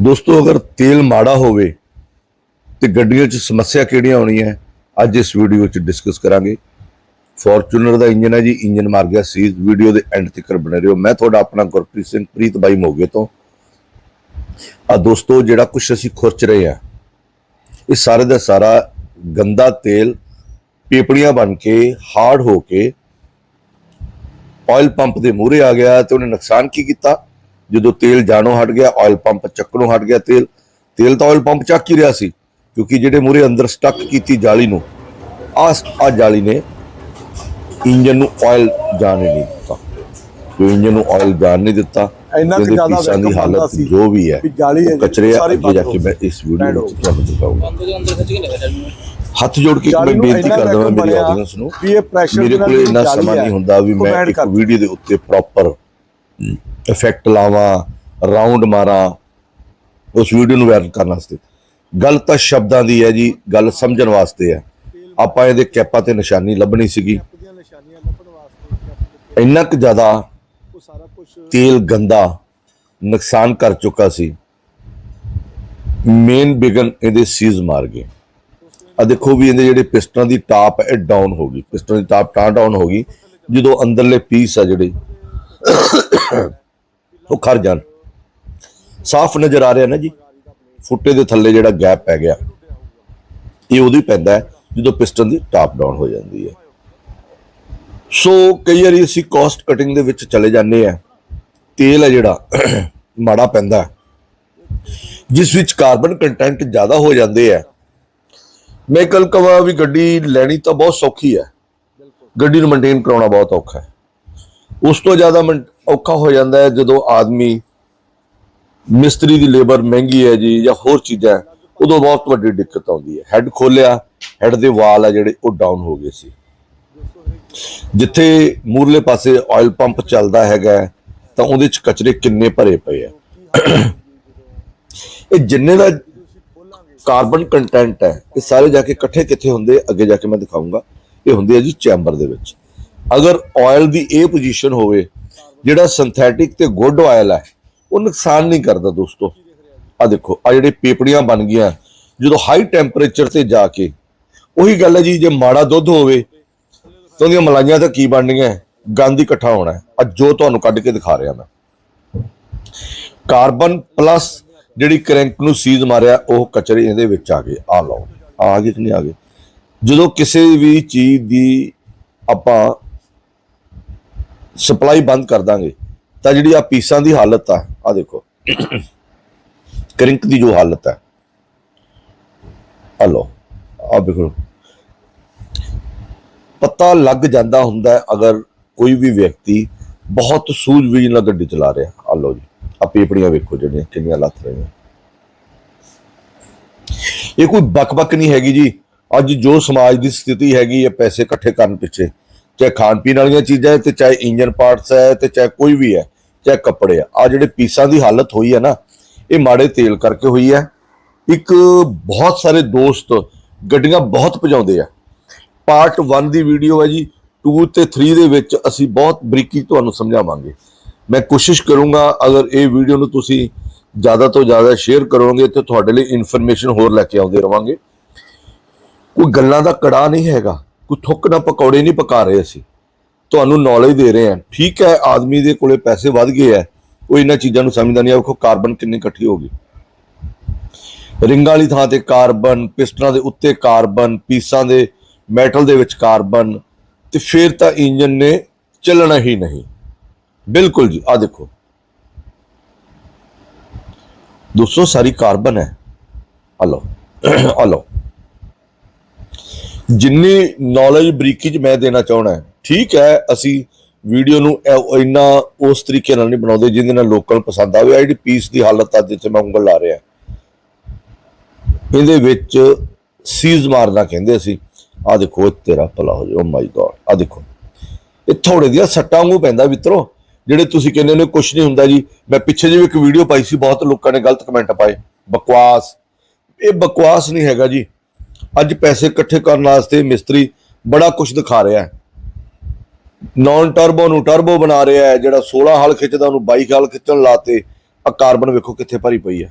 ਦੋਸਤੋ, ਅਗਰ ਤੇਲ ਮਾੜਾ ਹੋਵੇ ਤੇ ਗੱਡੀਆਂ 'ਚ ਸਮੱਸਿਆ ਕਿਹੜੀਆਂ ਆਉਣੀਆਂ ਅੱਜ ਇਸ ਵੀਡੀਓ 'ਚ ਡਿਸਕਸ ਕਰਾਂਗੇ। ਫੋਰਚੂਨਰ ਦਾ ਇੰਜਨ ਹੈ ਜੀ, ਇੰਜਨ ਮਾਰ ਗਿਆ ਸੀ। ਵੀਡੀਓ ਦੇ ਐਂਡ ਤੱਕ ਬਣੇ ਰਹੋ। ਮੈਂ ਤੁਹਾਡਾ ਆਪਣਾ ਗੁਰਪ੍ਰੀਤ ਸਿੰਘ, ਪ੍ਰੀਤ ਬਾਈ ਮੋਗੇ ਤੋਂ। ਆ ਦੋਸਤੋ, ਜਿਹੜਾ ਕੁਛ ਅਸੀਂ ਖੁਰਚ ਰਹੇ ਆ ਇਹ ਸਾਰੇ ਦਾ ਸਾਰਾ ਗੰਦਾ ਤੇਲ ਪੇਪੜੀਆਂ ਬਣ ਕੇ, ਹਾਰਡ ਹੋ ਕੇ ਆਇਲ ਪੰਪ ਦੇ ਮੂਹਰੇ ਆ ਗਿਆ ਤੇ ਉਹਨੇ ਨੁਕਸਾਨ ਕੀ ਕੀਤਾ? ਜਦੋਂ ਤੇਲ ਜਾਣੋਂ ਹਟ ਗਿਆ ਆਇਲ ਪੰਪ ਚੱਕਣੋਂ ਹਟ ਗਿਆ ਤੇਲ ਤੇਲ ਤਾਂ ਆਇਲ ਪੰਪ ਚੱਕ ਹੀ ਰਿਹਾ ਸੀ ਕਿਉਂਕਿ ਜਿਹੜੇ ਮੂਹਰੇ ਅੰਦਰ ਸਟਕ ਕੀਤੀ ਜਾਲੀ ਨੂੰ ਆ ਆ ਜਾਲੀ ਨੇ ਇੰਜਨ ਨੂੰ ਆਇਲ ਜਾਣ ਨਹੀਂ ਦਿੱਤਾ। ਜੋ ਇੰਜਨ ਨੂੰ ਆਇਲ ਜਾਣ ਨਹੀਂ ਦਿੱਤਾ ਇੰਨਾ ਕੁ ਜ਼ਿਆਦਾ ਪੀਸਾਂ ਦੀ ਹਾਲਤ ਹੁੰਦਾ ਸੀ ਜੋ ਵੀ ਹੈ ਕਚਰੇ ਅੱਗੇ ਜਾ ਕੇ ਮੈਂ ਇਸ ਵੀਡੀਓ ਵਿੱਚ ਤੁਹਾਨੂੰ ਦਿਖਾਊਂਗਾ। ਪੰਪ ਦੇ ਅੰਦਰ ਖਿੱਚ ਕੇ ਲੈ ਜਾਣੀ ਹੱਥ ਜੋੜ ਕੇ ਮੈਂ ਬੇਨਤੀ ਕਰਦਾ ਹਾਂ ਮੇਰੀ ਆਡੀਅנס ਨੂੰ ਵੀ ਇਹ pressure ਮੇਰੇ ਕੋਲ ਇੰਨਾ ਸਮਾਂ ਨਹੀਂ ਹੁੰਦਾ ਵੀ ਮੈਂ ਇੱਕ ਵੀਡੀਓ ਦੇ ਉੱਤੇ ਪ੍ਰੋਪਰ ਇਫੈਕਟ ਲਾਵਾਂ ਰਾਉਂਡ ਮਾਰਾਂ, ਉਸ ਵੀਡੀਓ ਨੂੰ ਵਾਇਰਲ ਕਰਨ ਵਾਸਤੇ। ਗੱਲ ਤਾਂ ਸ਼ਬਦਾਂ ਦੀ ਹੈ ਜੀ, ਗੱਲ ਸਮਝਣ ਵਾਸਤੇ ਹੈ। ਆਪਾਂ ਇਹਦੇ ਕੈਪਾਂ ਤੇ ਨਿਸ਼ਾਨੀ ਲੱਭਣੀ ਸੀਗੀ। ਇੰਨਾ ਕੁ ਜ਼ਿਆਦਾ ਤੇਲ ਗੰਦਾ ਨੁਕਸਾਨ ਕਰ ਚੁੱਕਾ ਸੀ। ਮੇਨ ਬਿਗਨ ਇਹਦੇ ਸੀਜ਼ ਮਾਰ ਗਏ। ਆ ਦੇਖੋ ਵੀ ਇਹਦੇ ਜਿਹੜੇ ਪਿਸਟਨਾਂ ਦੀ ਟਾਪ ਹੈ ਡਾਊਨ ਹੋ ਗਈ। ਪਿਸਟਨ ਦੀ ਟਾਪ ਟਾਂ ਡਾਊਨ ਹੋ ਗਈ। ਜਦੋਂ ਅੰਦਰਲੇ ਪੀਸ ਆ ਜਿਹੜੇ ਉਹ ਖਰ ਜਾਣ। ਸਾਫ਼ ਨਜ਼ਰ ਆ ਰਿਹਾ ਨਾ ਜੀ। ਫੁੱਟੇ ਦੇ ਥੱਲੇ ਜਿਹੜਾ ਗੈਪ ਪੈ ਗਿਆ। ਇਹ ਉਦੋਂ ਹੀ ਪੈਂਦਾ ਹੈ ਜਦੋਂ ਪਿਸਟਨ ਦੀ ਟਾਪ ਡਾਊਨ ਹੋ ਜਾਂਦੀ ਹੈ। ਸੋ ਕਈ ਵਾਰੀ ਅਸੀਂ ਕਾਸਟ ਕਟਿੰਗ ਦੇ ਵਿੱਚ ਚਲੇ ਜਾਂਦੇ ਆ ਤੇਲ ਹੈ ਜਿਹੜਾ, ਮਾੜਾ ਪੈਂਦਾ ਜਿਸ ਵਿੱਚ ਕਾਰਬਨ ਕੰਟੈਂਟ ਜ਼ਿਆਦਾ ਹੋ ਜਾਂਦੇ ਆ ਮੈਂ ਕੱਲ ਕਵਾ ਵੀ ਗੱਡੀ ਲੈਣੀ ਤਾਂ ਬਹੁਤ ਸੌਖੀ ਹੈ। ਗੱਡੀ ਨੂੰ ਮੇਨਟੇਨ ਕਰਾਉਣਾ ਬਹੁਤ ਔਖਾ ਹੈ। ਉਸ ਤੋਂ ਜ਼ਿਆਦਾ ਮਨ- ਔਖਾ ਹੋ ਜਾਂਦਾ ਹੈ ਜਦੋਂ ਆਦਮੀ ਮਿਸਤਰੀ ਦੀ ਲੇਬਰ ਮਹਿੰਗੀ ਹੈ ਜੀ ਜਾਂ ਹੋਰ ਚੀਜ਼ਾਂ, ਉਦੋਂ ਬਹੁਤ ਵੱਡੀ ਦਿੱਕਤ ਆਉਂਦੀ ਹੈ। ਹੈੱਡ ਖੋਲਿਆ ਹੈੱਡ ਦੇ ਵਾਲ ਆ ਜਿਹੜੇ, ਉਹ ਡਾਊਨ ਹੋ ਗਏ ਸੀ। ਜਿੱਥੇ ਮੂਰਲੇ ਪਾਸੇ ਆਇਲ ਪੰਪ ਚੱਲਦਾ ਹੈਗਾ, ਤਾਂ ਉਹਦੇ ਚ ਕਚਰੇ ਕਿੰਨੇ ਭਰੇ ਪਏ ਆ। ਇਹ ਜਿੰਨੇ ਦਾ ਕਾਰਬਨ ਕੰਟੈਂਟ ਹੈ, ਇਹ ਸਾਰੇ ਜਾ ਕੇ ਇਕੱਠੇ ਕਿੱਥੇ ਹੁੰਦੇ, ਅੱਗੇ ਜਾ ਕੇ ਮੈਂ ਦਿਖਾਉਂਗਾ ਇਹ ਹੁੰਦੇ ਆ ਜੀ ਚੈਂਬਰ ਦੇ ਵਿੱਚ। ਅਗਰ ਆਇਲ ਦੀ ਇਹ ਪੋਜੀਸ਼ਨ ਹੋਵੇ ਜਿਹੜਾ ਸਿੰਥੈਟਿਕ ਤੇ ਗੁੱਡ ਆਇਲ ਹੈ, ਉਹ ਨੁਕਸਾਨ ਨਹੀਂ ਕਰਦਾ ਦੋਸਤੋ। ਆ ਦੇਖੋ ਆ ਜਿਹੜੇ ਪੇਪੜੀਆਂ ਬਣ ਗਈਆਂ, ਜਦੋਂ ਹਾਈ ਟੈਂਪਰੇਚਰ ਤੇ ਜਾ ਕੇ, ਉਹੀ ਗੱਲ ਹੈ ਜੀ, ਜੇ ਮਾੜਾ ਦੁੱਧ ਹੋਵੇ, ਤਾਂ ਉਹਦੀਆਂ ਮਲਾਈਆਂ ਤਾਂ ਕੀ ਬਣਨੀਆਂ ਗੰਦ ਹੀ ਇਕੱਠਾ ਹੋਣਾ ਹੈ। ਅੱਜ ਜੋ ਤੁਹਾਨੂੰ ਕੱਢ ਕੇ ਦਿਖਾ ਰਿਹਾ ਮੈਂ। ਕਾਰਬਨ ਪਲੱਸ ਜਿਹੜੀ ਕਰੰਟ ਨੂੰ ਸੀਜ਼ ਮਾਰਿਆ, ਉਹ ਕਚਰੇ ਇਹਦੇ ਵਿੱਚ ਆ ਗਏ। ਆ ਲਓ ਆ ਗਏ ਕਿ ਨਹੀਂ ਆ ਗਏ? ਜਦੋਂ ਕਿਸੇ ਵੀ ਚੀਜ਼ ਦੀ ਆਪਾਂ ਸਪਲਾਈ ਬੰਦ ਕਰ ਦਾਂਗੇ, ਤਾਂ ਜਿਹੜੀ ਆ ਪੀਸਾਂ ਦੀ ਹਾਲਤ ਆ ਆ ਦੇਖੋ। ਕਰਿੰਕ ਦੀ ਜੋ ਹਾਲਤ ਹੈ ਆ ਲਓ ਆ ਬਿਲਕੁਲ ਪਤਾ ਲੱਗ ਜਾਂਦਾ ਹੁੰਦਾ ਅਗਰ ਕੋਈ ਵੀ ਵਿਅਕਤੀ ਬਹੁਤ ਸੂਝਬੂਝ ਨਾਲ ਗੱਡੀ ਚਲਾ ਰਿਹਾ। ਆ ਲਓ ਜੀ ਆ ਪੇਪੜੀਆਂ ਵੇਖੋ ਜਿਹੜੀਆਂ ਕਿੰਨੀਆਂ ਲੱਥ ਰਹੀਆਂ। ਇਹ ਕੋਈ ਬਕਬਕ ਨਹੀਂ ਹੈਗੀ ਜੀ। ਅੱਜ ਜੋ ਸਮਾਜ ਦੀ ਸਥਿਤੀ ਹੈਗੀ ਹੈ ਪੈਸੇ ਇਕੱਠੇ ਕਰਨ ਪਿੱਛੇ। ਚਾਹੇ ਖਾਣ ਪੀਣ ਵਾਲੀਆਂ ਚੀਜ਼ਾਂ ਹੈ ਤੇ ਚਾਹੇ ਇੰਜਨ ਪਾਰਟਸ ਹੈ ਤੇ ਚਾਹੇ ਕੋਈ ਵੀ ਹੈ, ਚਾਹੇ ਕੱਪੜੇ ਆ। ਆ ਜਿਹੜੇ ਪੀਸਾਂ ਦੀ ਹਾਲਤ ਹੋਈ ਹੈ ਨਾ, ਇਹ ਮਾੜੇ ਤੇਲ ਕਰਕੇ ਹੋਈ ਹੈ। ਇੱਕ ਬਹੁਤ ਸਾਰੇ ਦੋਸਤ ਗੱਡੀਆਂ ਬਹੁਤ ਭਜਾਉਂਦੇ ਆ। ਪਾਰਟ 1 ਦੀ ਵੀਡੀਓ ਹੈ ਜੀ 2 ਤੇ 3 ਦੇ ਵਿੱਚ ਅਸੀਂ ਬਹੁਤ ਬਰੀਕੀ ਤੁਹਾਨੂੰ ਸਮਝਾਵਾਂਗੇ। ਮੈਂ ਕੋਸ਼ਿਸ਼ ਕਰੂੰਗਾ, ਅਗਰ ਇਹ ਵੀਡੀਓ ਨੂੰ ਤੁਸੀਂ ਜ਼ਿਆਦਾ ਤੋਂ ਜ਼ਿਆਦਾ ਸ਼ੇਅਰ ਕਰੋਗੇ ਤੇ ਤੁਹਾਡੇ ਲਈ ਇਨਫੋਰਮੇਸ਼ਨ ਹੋਰ ਲੈ ਕੇ ਆਉਂਦੇ ਰਵਾਂਗੇ। ਕੋਈ ਗੱਲਾਂ ਦਾ ਕੜਾ ਨਹੀਂ ਹੈਗਾ। ਕੋਈ ਥੁੱਕ ਨਾ ਪਕੌੜੇ ਨਹੀਂ ਪਕਾ ਰਹੇ ਅਸੀਂ। ਤੁਹਾਨੂੰ ਨੌਲੇਜ ਦੇ ਰਹੇ ਹਾਂ। ਠੀਕ ਹੈ, ਆਦਮੀ ਦੇ ਕੋਲੇ ਪੈਸੇ ਵੱਧ ਗਏ ਹੈ। ਉਹ ਇਹਨਾਂ ਚੀਜ਼ਾਂ ਨੂੰ ਸਮਝਦਾ ਨਹੀਂ ਆ, ਵੇਖੋ ਕਾਰਬਨ ਕਿੰਨੀ ਇਕੱਠੀ ਹੋ ਗਈ। ਰਿੰਗਾਂ ਵਾਲੀ ਥਾਂ ਤੇ ਕਾਰਬਨ ਪਿਸਟਨਾਂ ਦੇ ਉੱਤੇ ਕਾਰਬਨ ਪੀਸਾਂ ਦੇ ਮੈਟਲ ਦੇ ਵਿੱਚ ਕਾਰਬਨ ਤੇ ਫਿਰ ਤਾਂ ਇੰਜਨ ਨੇ ਚੱਲਣਾ ਹੀ ਨਹੀਂ। ਬਿਲਕੁਲ ਜੀ ਆ ਦੇਖੋ। ਦੋਸਤੋ, ਸਾਰੀ ਕਾਰਬਨ ਹੈ। ਆ ਲਓ ਆ ਲਓ। ਜਿੰਨੀ ਨੌਲੇਜ ਬਰੀਕੀ ਚ ਮੈਂ ਦੇਣਾ ਚਾਹਣਾ ਠੀਕ ਹੈ, ਅਸੀਂ ਵੀਡੀਓ ਨੂੰ ਇੰਨਾ ਉਸ ਤਰੀਕੇ ਨਾਲ ਨਹੀਂ ਬਣਾਉਂਦੇ ਜਿਹਦੇ ਨਾਲ ਲੋਕਾਂ ਨੂੰ ਪਸੰਦ ਆਵੇ ਜਿਹੜੀ ਪੀਸ ਦੀ ਹਾਲਤ ਅੱਜ ਜਿੱਥੇ ਮੈਂ ਉਂਗਲ ਲਾ ਰਿਹਾ। ਇਹਦੇ ਵਿੱਚ ਸੀਜ਼ ਮਾਰਨਾ ਕਹਿੰਦੇ ਅਸੀਂ। ਆ ਦੇਖੋ, ਇਹ ਤੇਰਾ ਭਲਾ ਹੋ ਜਾ ਓ ਮਾਈ ਗॉड ਆ ਦੇਖੋ। ਇਹ ਥੋੜੇ ਦੀਆਂ ਸੱਟਾਂ ਵਾਂਗੂ ਪੈਂਦਾ ਮਿੱਤਰੋ, ਜਿਹੜੇ ਤੁਸੀਂ ਕਹਿੰਦੇ ਨੇ ਕੁਝ ਨਹੀਂ ਹੁੰਦਾ ਜੀ। ਮੈਂ ਪਿੱਛੇ ਜਿਹੇ ਇੱਕ ਵੀਡੀਓ ਪਾਈ ਸੀ, ਬਹੁਤ ਲੋਕਾਂ ਨੇ ਗਲਤ ਕਮੈਂਟ ਪਾਏ। ਬਕਵਾਸ। ਇਹ ਬਕਵਾਸ ਨਹੀਂ ਹੈਗਾ ਜੀ। ਅੱਜ ਪੈਸੇ ਇਕੱਠੇ ਕਰਨ ਵਾਸਤੇ ਮਿਸਤਰੀ ਬੜਾ ਕੁਝ ਦਿਖਾ ਰਿਹਾ ਹੈ। ਨਾਨ ਟਰਬੋ ਨੂੰ ਟਰਬੋ ਬਣਾ ਰਿਹਾ ਹੈ, ਜਿਹੜਾ 16 ਹਲ ਖਿੱਚਦਾ, ਉਹਨੂੰ 22 ਹਲ ਖਿੱਚਣ ਲਾਤੇ ਆ ਕਾਰਬਨ ਵੇਖੋ ਕਿੱਥੇ ਭਰੀ ਪਈ ਹੈ।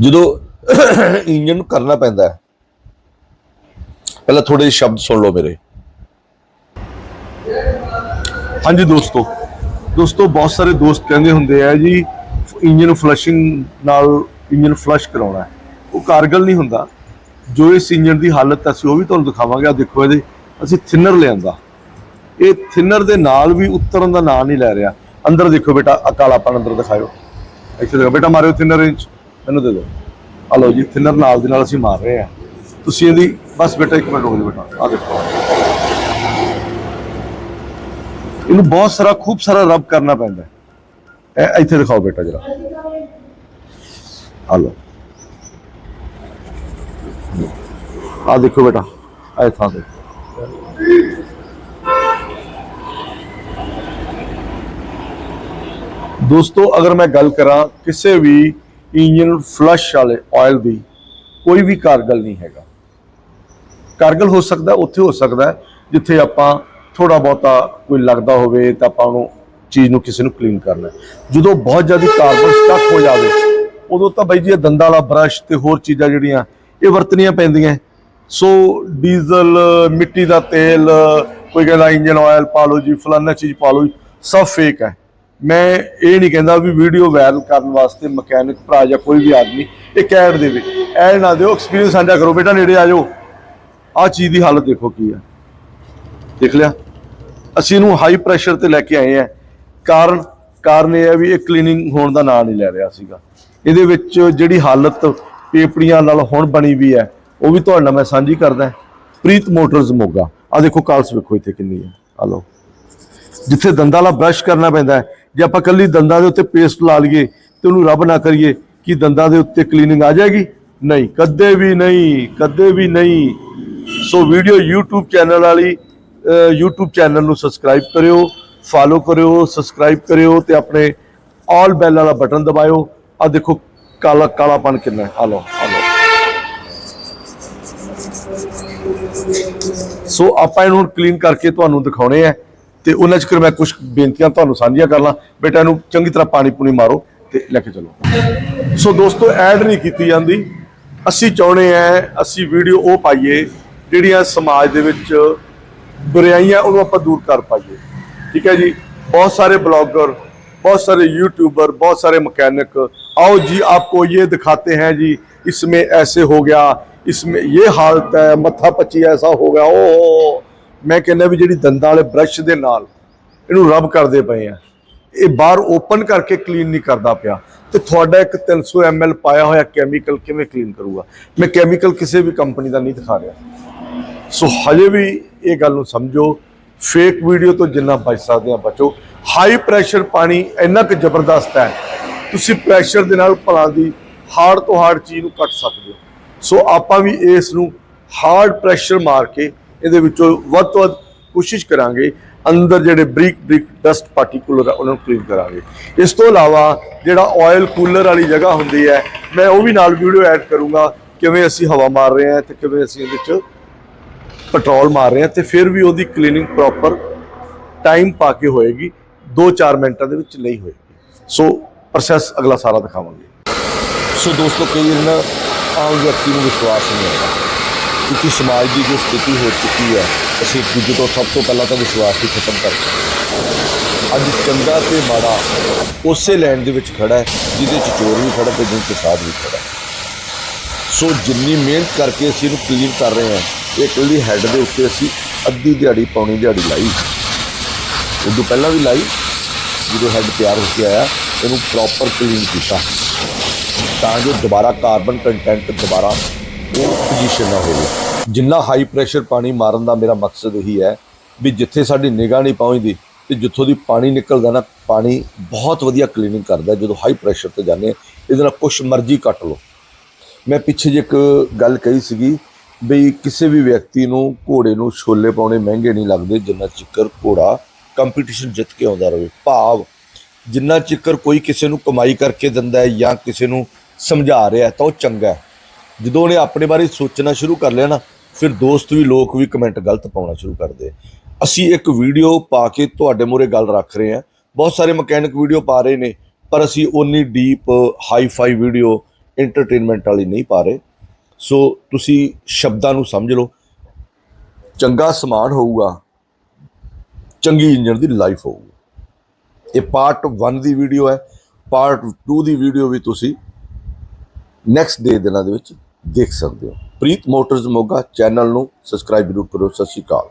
ਜਦੋਂ ਇੰਜਨ ਨੂੰ ਕਰਨਾ ਪੈਂਦਾ ਹੈ, ਪਹਿਲਾਂ ਥੋੜੇ ਜਿਹੇ ਸ਼ਬਦ ਸੁਣ ਲਓ ਮੇਰੇ। ਹਾਂਜੀ ਦੋਸਤੋ ਦੋਸਤੋ, ਬਹੁਤ ਸਾਰੇ ਦੋਸਤ ਕਹਿੰਦੇ ਹੁੰਦੇ ਆ ਜੀ ਇੰਜਨ ਫਲਸ਼ਿੰਗ ਨਾਲ ਇੰਜਨ ਫਲਸ਼ ਕਰਾਉਣਾ ਉਹ ਕਾਰਗਲ ਨਹੀਂ ਹੁੰਦਾ। ਜੋ ਇਸ ਇੰਜਨ ਦੀ ਹਾਲਤ ਅਸੀਂ ਉਹ ਵੀ ਤੁਹਾਨੂੰ ਦਿਖਾਵਾਂਗੇ। ਆ ਦੇਖੋ ਇਹਦੇ, ਅਸੀਂ ਥਿਨਰ ਲਿਆਂਦਾ। ਇਹ ਥਿਨਰ ਦੇ ਨਾਲ ਵੀ ਉਤਰਨ ਦਾ ਨਾਂ ਨਹੀਂ ਲੈ ਰਿਹਾ। ਅੰਦਰ ਦੇਖੋ ਬੇਟਾ ਆ ਕਾਲਾਪਨ ਅੰਦਰ ਦਿਖਾਇਓ। ਇੱਥੇ ਦੇਖੋ, ਬੇਟਾ ਮਾਰਿਓ ਥਿਨਰ ਇੰਚ ਮੈਨੂੰ ਦੇ ਦਿਓ। ਆ ਲਓ ਜੀ, ਥਿਨਰ ਨਾਲ ਦੇ ਨਾਲ ਅਸੀਂ ਮਾਰ ਰਹੇ ਆ ਤੁਸੀਂ ਇਹਦੀ, ਬਸ ਬੇਟਾ, ਇੱਕ ਮਿੰਟ ਰੁਕ ਜਾਓ ਬੇਟਾ। ਆ ਦੇਖੋ। ਇਹਨੂੰ ਬਹੁਤ ਸਾਰਾ, ਖੂਬ ਸਾਰਾ ਰਬ ਕਰਨਾ ਪੈਂਦਾ ਹੈ। ਇਹ ਇੱਥੇ ਦਿਖਾਓ ਬੇਟਾ ਜਰਾ। ਆ ਲਓ। ਆ ਦੇਖੋ ਬੇਟਾ ਇਹ ਥਾਂ ਤੇ। ਦੋਸਤੋ, ਅਗਰ ਮੈਂ ਗੱਲ ਕਰਾਂ ਕਿਸੇ ਵੀ ਇੰਜਨ ਫਲਸ਼ ਵਾਲੇ ਆਇਲ ਦੀ, ਕੋਈ ਵੀ ਕਾਰਗਲ ਨਹੀਂ ਹੈਗਾ। ਕਾਰਗਲ ਹੋ ਸਕਦਾ, ਉੱਥੇ ਹੋ ਸਕਦਾ ਜਿੱਥੇ ਆਪਾਂ ਥੋੜਾ ਬਹੁਤਾ ਕੋਈ ਲੱਗਦਾ ਹੋਵੇ ਤਾਂ ਆਪਾਂ ਉਹਨੂੰ ਚੀਜ਼ ਨੂੰ ਕਿਸੇ ਨੂੰ ਕਲੀਨ ਕਰਨਾ ਜਦੋਂ ਬਹੁਤ ਜ਼ਿਆਦਾ ਕਾਰਬਨ ਸਟਕ ਹੋ ਜਾਵੇ, ਉਦੋਂ ਤਾਂ ਬਾਈ ਜੀ ਇਹ ਦੰਦਾਂ ਵਾਲਾ ਬ੍ਰਸ਼ ਤੇ ਹੋਰ ਚੀਜ਼ਾਂ ਜਿਹੜੀਆਂ ਇਹ ਵਰਤਣੀਆਂ ਪੈਂਦੀਆਂ। ਸੋ ਡੀਜ਼ਲ, ਮਿੱਟੀ ਦਾ ਤੇਲ, ਕੋਈ ਕਹਿੰਦਾ ਇੰਜਨ ਆਇਲ ਪਾ ਲਓ ਜੀ, ਫਲਾਨਾ ਚੀਜ਼ ਪਾ ਲਓ ਜੀ, ਸਭ ਫੇਕ ਹੈ। ਮੈਂ ਇਹ ਨਹੀਂ ਕਹਿੰਦਾ ਵੀ ਵੀਡੀਓ ਵਾਇਰਲ ਕਰਨ ਵਾਸਤੇ ਮਕੈਨਿਕ ਭਰਾ ਜਾਂ ਕੋਈ ਵੀ ਆਦਮੀ ਇਹ ਕਹਿ ਦੇਵੇ। ਐਡ ਨਾ ਦਿਓ ਐਕਸਪੀਰੀਅੰਸ ਸਾਂਝਾ ਕਰੋ, ਬੇਟਾ ਨੇੜੇ ਆ ਜਾਓ। ਆ ਚੀਜ਼ ਦੀ ਹਾਲਤ ਦੇਖੋ ਕੀ ਹੈ। ਦੇਖ ਲਿਆ। ਅਸੀਂ ਇਹਨੂੰ ਹਾਈ ਪ੍ਰੈਸ਼ਰ ਤੇ ਲੈ ਕੇ ਆਏ ਆ ਕਾਰਨ ਕਾਰਨ ਇਹ ਹੈ ਵੀ ਇਹ ਕਲੀਨਿੰਗ ਹੋਣ ਦਾ ਨਾਂ ਨਹੀਂ ਲੈ ਰਿਹਾ ਸੀਗਾ। ਇਹਦੇ ਵਿੱਚ ਜਿਹੜੀ ਹਾਲਤ ਪੇਪੜੀਆਂ ਨਾਲ ਹੁਣ ਬਣੀ ਵੀ ਹੈ, ਉਹ ਵੀ ਤੁਹਾਡੇ ਨਾਲ ਮੈਂ ਸਾਂਝੀ ਕਰਦਾ ਪ੍ਰੀਤ ਮੋਟਰਸ ਮੋਗਾ। ਆ ਦੇਖੋ ਕਾਲਸ ਵੇਖੋ ਇੱਥੇ ਕਿੰਨੀ ਹੈ। ਆ ਲਓ। ਜਿੱਥੇ ਦੰਦਾਂ ਵਾਲਾ ਬ੍ਰਸ਼ ਕਰਨਾ ਪੈਂਦਾ ਹੈ, ਜੇ ਆਪਾਂ ਕੱਲੀ ਦੰਦਾਂ ਦੇ ਉੱਤੇ ਪੇਸਟ ਲਾ ਲਈਏ ਤੇ ਉਹਨੂੰ ਰੱਬ ਨਾ ਕਰੀਏ ਕਿ ਦੰਦਾਂ ਦੇ ਉੱਤੇ ਕਲੀਨਿੰਗ ਆ ਜਾਏਗੀ? ਨਹੀਂ, ਕਦੇ ਵੀ ਨਹੀਂ, ਕਦੇ ਵੀ ਨਹੀਂ। ਸੋ ਵੀਡੀਓ YouTube ਚੈਨਲ ਵਾਲੀ, ਅਹ, YouTube ਚੈਨਲ ਨੂੰ ਸਬਸਕ੍ਰਾਈਬ ਕਰਿਓ ਫਾਲੋ ਕਰਿਓ ਸਬਸਕ੍ਰਾਈਬ ਕਰਿਓ ਤੇ ਆਪਣੇ ਆਲ ਬੈਲ ਵਾਲਾ ਬਟਨ ਦਬਾਇਓ। ਆ ਦੇਖੋ ਕਾਲਾ ਕਾਲਾਪਨ ਕਿੰਨਾ ਹੈ? ਆ ਲਓ ਆ ਲਓ। ਸੋ ਆਪਾਂ ਇਹਨੂੰ ਕਲੀਨ ਕਰਕੇ ਤੁਹਾਨੂੰ ਦਿਖਾਉਣੇ ਆ ਤੇ ਉਹਨਾਂ ਚ ਮੈਂ ਕੁਝ ਬੇਨਤੀਆਂ ਤੁਹਾਨੂੰ ਸਾਂਝੀਆਂ ਕਰ ਲਾਂ। ਬੇਟਾ, ਇਹਨੂੰ ਚੰਗੀ ਤਰ੍ਹਾਂ ਪਾਣੀ ਪੂਣੀ ਮਾਰੋ ਤੇ ਲੈ ਕੇ ਚਲੋ। ਸੋ ਦੋਸਤੋ, ਐਡ ਨਹੀਂ ਕੀਤੀ ਜਾਂਦੀ। ਅਸੀਂ ਚਾਹੁੰਦੇ ਆ, ਅਸੀਂ ਵੀਡੀਓ ਉਹ ਪਾਈਏ ਜਿਹੜੀਆਂ ਸਮਾਜ ਦੇ ਵਿੱਚ ਬੁਰਾਈਆਂ ਉਹਨੂੰ ਆਪਾਂ ਦੂਰ ਕਰ ਪਾਈਏ। ਠੀਕ ਹੈ ਜੀ? ਬਹੁਤ ਸਾਰੇ ਬਲੌਗਰ बहुत सारे यूट्यूबर बहुत सारे मैकेनिक आओ जी आपको ये दिखाते हैं जी इसमें ऐसे हो गया इसमें ये हालत है मत्था पच्ची ऐसा हो ਗਿਆ ਉਹ ਮੈਂ ਕਹਿੰਦਾ ਵੀ ਜਿਹੜੀ ਦੰਦਾਂ ਵਾਲੇ ਬ੍ਰਸ਼ ਦੇ ਨਾਲ ਇਹਨੂੰ ਰਬ ਕਰਦੇ ਪਏ ਆ ਇਹ ਬਾਹਰ ਓਪਨ ਕਰਕੇ ਕਲੀਨ ਨਹੀਂ ਕਰਦਾ ਪਿਆ ਤੇ ਤੁਹਾਡਾ ਇੱਕ 300 ml ਪਾਇਆ ਹੋਇਆ ਕੈਮੀਕਲ ਕਿਵੇਂ ਕਲੀਨ ਕਰੂਗਾ ਮੈਂ ਕੈਮੀਕਲ ਕਿਸੇ ਵੀ ਕੰਪਨੀ ਦਾ ਨਹੀਂ ਦਿਖਾ ਰਿਹਾ ਸੋ ਹਜੇ ਵੀ ਇਹ ਗੱਲ ਨੂੰ ਸਮਝੋ ਫੇਕ ਵੀਡੀਓ ਤੋਂ ਜਿੰਨਾ ਬਚ ਸਕਦੇ ਆ ਬਚੋ। ਹਾਈ ਪ੍ਰੈਸ਼ਰ ਪਾਣੀ ਇੰਨਾ ਕੁ ਜ਼ਬਰਦਸਤ ਹੈ। ਤੁਸੀਂ ਪ੍ਰੈਸ਼ਰ ਦੇ ਨਾਲ ਭਲਾਂ ਦੀ ਹਾਰਡ ਤੋਂ ਹਾਰਡ ਚੀਜ਼ ਨੂੰ ਕੱਟ ਸਕਦੇ ਹੋ। ਸੋ ਆਪਾਂ ਵੀ ਇਸ ਨੂੰ ਹਾਰਡ ਪ੍ਰੈਸ਼ਰ ਮਾਰ ਕੇ ਇਹਦੇ ਵਿੱਚੋਂ ਵੱਧ ਤੋਂ ਵੱਧ ਕੋਸ਼ਿਸ਼ ਕਰਾਂਗੇ। ਅੰਦਰ ਜਿਹੜੇ ਬਰੀਕ ਬਰੀਕ ਡਸਟ ਪਾਰਟੀਕੂਲਰ ਆ, ਉਹਨਾਂ ਨੂੰ ਕਲੀਨ ਕਰਾਂਗੇ। ਇਸ ਤੋਂ ਇਲਾਵਾ ਜਿਹੜਾ ਆਇਲ ਕੂਲਰ ਵਾਲੀ ਜਗ੍ਹਾ ਹੁੰਦੀ ਹੈ, ਮੈਂ ਉਹ ਵੀ ਨਾਲ ਵੀਡੀਓ ਐਡ ਕਰੂੰਗਾ। ਕਿਵੇਂ ਅਸੀਂ ਹਵਾ ਮਾਰ ਰਹੇ ਹਾਂ ਤੇ ਕਿਵੇਂ ਅਸੀਂ ਇਹਦੇ ਵਿੱਚ ਪੈਟਰੋਲ ਮਾਰ ਰਹੇ ਹਾਂ ਤੇ ਫਿਰ ਵੀ ਉਹਦੀ ਕਲੀਨਿੰਗ ਪ੍ਰੋਪਰ ਟਾਈਮ ਪਾ ਕੇ ਹੋਏਗੀ 2-4 ਮਿੰਟਾਂ ਦੇ ਵਿੱਚ ਨਹੀਂ ਹੋਏਗੀ। ਸੋ ਪ੍ਰੋਸੈਸ ਅਗਲਾ ਸਾਰਾ ਦਿਖਾਵਾਂਗੇ। ਸੋ ਦੋਸਤੋ, ਕਈ ਵਾਰ ਆਮ ਵਿਅਕਤੀ ਨੂੰ ਵਿਸ਼ਵਾਸ ਨਹੀਂ ਆਉਂਦਾ ਕਿਉਂਕਿ ਸਮਾਜ ਦੀ ਜੋ ਸਥਿਤੀ ਹੋ ਚੁੱਕੀ ਹੈ, ਅਸੀਂ ਇੱਕ ਦੂਜੇ ਤੋਂ ਸਭ ਤੋਂ ਪਹਿਲਾਂ ਤਾਂ ਵਿਸ਼ਵਾਸ ਹੀ ਖਤਮ ਕਰ ਦਿੱਤਾ ਅੱਜ ਚੰਗਾ ਤੇ ਮਾੜਾ ਉਸੇ ਲਾਈਨ ਦੇ ਵਿੱਚ ਖੜਾ ਹੈ, ਜਿਹਦੇ ਚ ਚੋਰ ਵੀ ਖੜਾ ਤੇ ਜਿਹਦੇ ਚ ਸਾਧ ਵੀ ਖੜਾ ਸੋ ਜਿੰਨੀ ਮਿਹਨਤ ਕਰਕੇ ਅਸੀਂ ਇਹਨੂੰ ਕਲੀਅਰ ਕਰ ਰਹੇ ਹਾਂ ਇਹ ਇਕੱਲੀ ਹੈੱਡ ਦੇ ਉੱਤੇ ਅਸੀਂ ਅੱਧੀ ਦਿਹਾੜੀ ਪੌਣੀ ਦਿਹਾੜੀ ਲਾਈ। ਉਦੋਂ ਪਹਿਲਾਂ ਵੀ ਲਾਈ, ਜਦੋਂ ਹੈੱਡ ਤਿਆਰ ਹੋ ਕੇ ਆਇਆ, ਇਹਨੂੰ ਪ੍ਰੋਪਰ ਕਲੀਨ ਕੀਤਾ। ਤਾਂ ਜੋ ਦੁਬਾਰਾ ਕਾਰਬਨ ਕੰਟੈਂਟ ਦੁਬਾਰਾ ਉਹ ਪੋਜੀਸ਼ਨ ਨਾ ਹੋਵੇ। ਜਿੰਨਾ ਹਾਈ ਪ੍ਰੈਸ਼ਰ ਪਾਣੀ ਮਾਰਨ ਦਾ ਮੇਰਾ ਮਕਸਦ ਇਹੀ ਹੈ ਵੀ ਜਿੱਥੇ ਸਾਡੀ ਨਿਗਾਹ ਨਹੀਂ ਪਹੁੰਚਦੀ ਤੇ ਜਿੱਥੋਂ ਦੀ ਪਾਣੀ ਨਿਕਲਦਾ ਨਾ, ਪਾਣੀ ਬਹੁਤ ਵਧੀਆ ਕਲੀਨਿੰਗ ਕਰਦਾ ਜਦੋਂ ਹਾਈ ਪ੍ਰੈਸ਼ਰ ਤੇ ਜਾਂਦੇ ਹਾਂ। ਇਹਦੇ ਨਾਲ ਕੁਛ ਮਰਜ਼ੀ ਕੱਟ ਲਓ। ਮੈਂ ਪਿੱਛੇ ਜੇ ਇੱਕ ਗੱਲ ਕਹੀ ਸੀਗੀ ਬਈ ਕਿਸੇ ਵੀ ਵਿਅਕਤੀ ਨੂੰ ਘੋੜੇ ਨੂੰ ਛੋਲੇ ਪਾਉਣੇ ਮਹਿੰਗੇ ਨਹੀਂ ਲੱਗਦੇ, ਜਿੰਨਾ ਚਿੱਕਰ ਘੋੜਾ ਕੰਪੀਟੀਸ਼ਨ ਜਿੱਤ ਕੇ ਆਉਂਦਾ ਰਹੇ ਭਾਵ ਜਿੰਨਾ ਚਿੱਕਰ ਕੋਈ ਕਿਸੇ ਨੂੰ ਕਮਾਈ ਕਰਕੇ ਦਿੰਦਾ ਹੈ ਜਾਂ ਕਿਸੇ ਨੂੰ ਸਮਝਾ ਰਿਹਾ ਤਾਂ ਉਹ ਚੰਗਾ ਹੈ। ਜਦੋਂ ਉਹਨੇ ਆਪਣੇ ਬਾਰੇ ਸੋਚਣਾ ਸ਼ੁਰੂ ਕਰ ਲਿਆ ਨਾ, ਫਿਰ ਦੋਸਤ ਵੀ ਲੋਕ ਵੀ ਕਮੈਂਟ ਗਲਤ ਪਾਉਣਾ ਸ਼ੁਰੂ ਕਰਦੇ ਅਸੀਂ ਇੱਕ ਵੀਡੀਓ ਪਾ ਕੇ ਤੁਹਾਡੇ ਮੂਹਰੇ ਗੱਲ ਰੱਖ ਰਹੇ ਹਾਂ। ਬਹੁਤ ਸਾਰੇ ਮਕੈਨਿਕ ਵੀਡੀਓ ਪਾ ਰਹੇ ਨੇ, ਪਰ ਅਸੀਂ ਓਨੀ ਡੀਪ ਹਾਈ-ਫਾਈ ਵੀਡੀਓ ਐਂਟਰਟੇਨਮੈਂਟ ਵਾਲੀ ਨਹੀਂ ਪਾ ਰਹੇ। ਸੋ ਤੁਸੀਂ ਸ਼ਬਦਾਂ ਨੂੰ ਸਮਝ ਲਓ। ਚੰਗਾ ਸਮਾਨ ਹੋਊਗਾ, ਚੰਗੀ ਇੰਜਨ ਦੀ ਲਾਈਫ ਹੋਊਗੀ ਇਹ ਪਾਰਟ 1 ਦੀ ਵੀਡੀਓ ਹੈ ਪਾਰਟ 2 ਦੀ ਵੀਡੀਓ ਵੀ ਤੁਸੀਂ ਨੈਕਸਟ ਡੇ ਦਿਨਾਂ ਦੇ ਵਿੱਚ ਦੇਖ ਸਕਦੇ ਹੋ। ਪ੍ਰੀਤ ਮੋਟਰਸ ਮੋਗਾ ਚੈਨਲ ਨੂੰ ਸਬਸਕ੍ਰਾਈਬ ਜ਼ਰੂਰ ਕਰੋ ਸਤਿ ਸ਼੍ਰੀ ਅਕਾਲ।